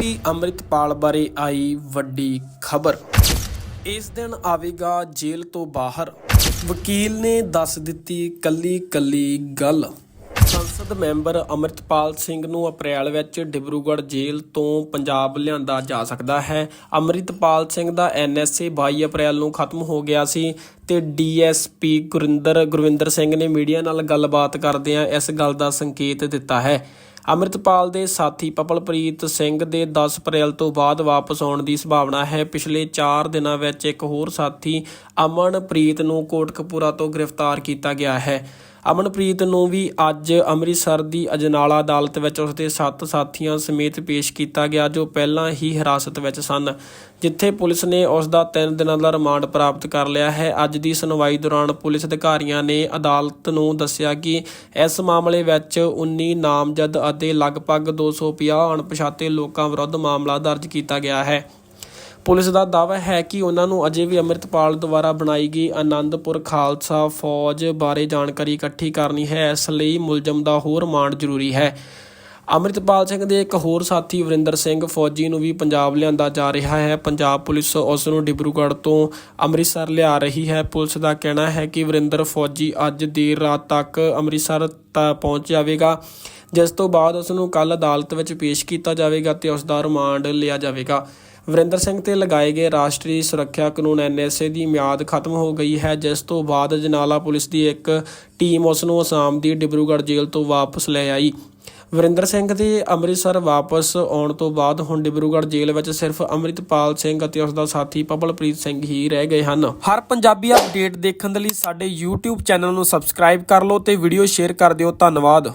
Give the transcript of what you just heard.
DSP Amritpal ਬਾਰੇ ਆਈ ਵੱਡੀ ਖਬਰ। ਇਸ ਦਿਨ ਆਵੇਗਾ ਜੇਲ੍ਹ ਤੋਂ ਬਾਹਰ। ਵਕੀਲ ਨੇ ਦੱਸ ਦਿੱਤੀ ਕੱਲੀ ਕੱਲੀ ਗੱਲ। ਸੰਸਦ ਮੈਂਬਰ ਅੰਮ੍ਰਿਤਪਾਲ ਸਿੰਘ ਨੂੰ ਅਪ੍ਰੈਲ ਵਿੱਚ ਡਿਬਰੂਗੜ੍ਹ ਜੇਲ੍ਹ ਤੋਂ ਪੰਜਾਬ ਲਿਆਂਦਾ ਜਾ ਸਕਦਾ ਹੈ। ਅੰਮ੍ਰਿਤਪਾਲ ਸਿੰਘ ਦਾ ਐਨਐਸਏ 22 ਅਪ੍ਰੈਲ ਨੂੰ ਖਤਮ ਹੋ ਗਿਆ ਸੀ ਤੇ ਡੀਐਸਪੀ ਗੁਰਿੰਦਰ ਗੁਰਵਿੰਦਰ ਸਿੰਘ ਨੇ ਮੀਡੀਆ ਨਾਲ ਗੱਲਬਾਤ ਕਰਦਿਆਂ ਇਸ ਗੱਲ ਦਾ ਸੰਕੇਤ ਦਿੱਤਾ ਹੈ। ਅੰਮ੍ਰਿਤਪਾਲ ਦੇ ਸਾਥੀ ਪਪਲਪ੍ਰੀਤ ਸਿੰਘ ਦੇ 10 ਅਪ੍ਰੈਲ ਤੋਂ ਬਾਅਦ ਵਾਪਸ ਆਉਣ ਦੀ ਸੰਭਾਵਨਾ ਹੈ। ਪਿਛਲੇ 4 ਦਿਨਾਂ ਵਿੱਚ ਇੱਕ ਹੋਰ ਸਾਥੀ ਅਮਨਪ੍ਰੀਤ ਨੂੰ ਕੋਟਕਪੂਰਾ ਤੋਂ ਗ੍ਰਿਫਤਾਰ ਕੀਤਾ ਗਿਆ ਹੈ। ਅਮਨਪ੍ਰੀਤ ਨੂੰ ਵੀ ਅੱਜ ਅੰਮ੍ਰਿਤਸਰ ਦੀ ਅਜਨਾਲਾ ਅਦਾਲਤ ਵਿੱਚ ਉਸ ਦੇ 7 ਸਾਥੀਆਂ ਸਮੇਤ ਪੇਸ਼ ਕੀਤਾ ਗਿਆ, ਜੋ ਪਹਿਲਾਂ ਹੀ ਹਿਰਾਸਤ ਵਿੱਚ ਸਨ, ਜਿੱਥੇ ਪੁਲਿਸ ਨੇ ਉਸ ਦਾ 3 ਦਿਨਾਂ ਦਾ ਰਿਮਾਂਡ ਪ੍ਰਾਪਤ ਕਰ ਲਿਆ ਹੈ। ਅੱਜ ਦੀ ਸੁਣਵਾਈ ਦੌਰਾਨ ਪੁਲਿਸ ਅਧਿਕਾਰੀਆਂ ਨੇ ਅਦਾਲਤ ਨੂੰ ਦੱਸਿਆ ਕਿ ਇਸ ਮਾਮਲੇ ਵਿੱਚ 19 ਨਾਮਜ਼ਦ ਅਤੇ ਲਗਭਗ 250 ਅਣਪਛਾਤੇ ਲੋਕਾਂ ਵਿਰੁੱਧ ਮਾਮਲਾ ਦਰਜ ਕੀਤਾ ਗਿਆ ਹੈ। ਪੁਲਿਸ ਦਾ ਦਾਅਵਾ ਹੈ ਕਿ ਉਹਨਾਂ ਨੂੰ ਅਜੇ ਵੀ ਅੰਮ੍ਰਿਤਪਾਲ ਦੁਆਰਾ ਬਣਾਈ ਗਈ ਆਨੰਦਪੁਰ ਖਾਲਸਾ ਫੌਜ ਬਾਰੇ ਜਾਣਕਾਰੀ ਇਕੱਠੀ ਕਰਨੀ ਹੈ, ਇਸ ਲਈ ਮੁਲਜ਼ਮ ਦਾ ਹੋਰ ਰਿਮਾਂਡ ਜ਼ਰੂਰੀ ਹੈ। ਅੰਮ੍ਰਿਤਪਾਲ ਸਿੰਘ ਦੇ ਇੱਕ ਹੋਰ ਸਾਥੀ ਵਰਿੰਦਰ ਸਿੰਘ ਫੌਜੀ ਨੂੰ ਵੀ ਪੰਜਾਬ ਲਿਆਂਦਾ ਜਾ ਰਿਹਾ ਹੈ। ਪੰਜਾਬ ਪੁਲਿਸ ਉਸ ਨੂੰ ਡਿਬਰੂਗੜ੍ਹ ਤੋਂ ਅੰਮ੍ਰਿਤਸਰ ਲਿਆ ਰਹੀ ਹੈ। ਪੁਲਿਸ ਦਾ ਕਹਿਣਾ ਹੈ ਕਿ ਵਰਿੰਦਰ ਫੌਜੀ ਅੱਜ ਦੇਰ ਰਾਤ ਤੱਕ ਅੰਮ੍ਰਿਤਸਰ ਤ ਪਹੁੰਚ ਜਾਵੇਗਾ, ਜਿਸ ਤੋਂ ਬਾਅਦ ਉਸ ਨੂੰ ਕੱਲ ਅਦਾਲਤ ਵਿੱਚ ਪੇਸ਼ ਕੀਤਾ ਜਾਵੇਗਾ ਤੇ ਉਸ ਦਾ ਰਿਮਾਂਡ ਲਿਆ ਜਾਵੇਗਾ। ਵਰਿੰਦਰ ਸਿੰਘ ਤੇ ਲਗਾਏ ਗਏ ਰਾਸ਼ਟਰੀ ਸੁਰੱਖਿਆ ਕਾਨੂੰਨ ਐਨਐਸਏ ਦੀ ਮਿਆਦ ਖਤਮ ਹੋ ਗਈ ਹੈ, ਜਿਸ ਤੋਂ ਬਾਅਦ ਜਨਾਲਾ ਪੁਲਿਸ ਦੀ ਇੱਕ ਟੀਮ ਉਸ ਨੂੰ ਅਸਾਮ ਦੀ ਡਿਬਰੂਗੜ੍ਹ ਜੇਲ੍ਹ ਤੋਂ ਵਾਪਸ ਲੈ ਆਈ। ਵਰਿੰਦਰ ਸਿੰਘ ਦੇ ਅੰਮ੍ਰਿਤਸਰ ਵਾਪਸ ਆਉਣ ਤੋਂ ਬਾਅਦ ਹੁਣ ਡਿਬਰੂਗੜ੍ਹ ਜੇਲ੍ਹ ਵਿੱਚ ਸਿਰਫ ਅੰਮ੍ਰਿਤਪਾਲ ਸਿੰਘ ਅਤੇ ਉਸ ਦਾ ਸਾਥੀ ਪਬਲਪ੍ਰੀਤ ਸਿੰਘ ਹੀ ਰਹਿ ਗਏ ਹਨ। ਹਰ ਪੰਜਾਬੀ ਅਪਡੇਟ ਦੇਖਣ ਦੇ ਲਈ ਸਾਡੇ YouTube ਚੈਨਲ ਨੂੰ ਸਬਸਕ੍ਰਾਈਬ ਕਰ ਲਓ ਤੇ ਵੀਡੀਓ ਸ਼ੇਅਰ ਕਰ ਦਿਓ। ਧੰਨਵਾਦ।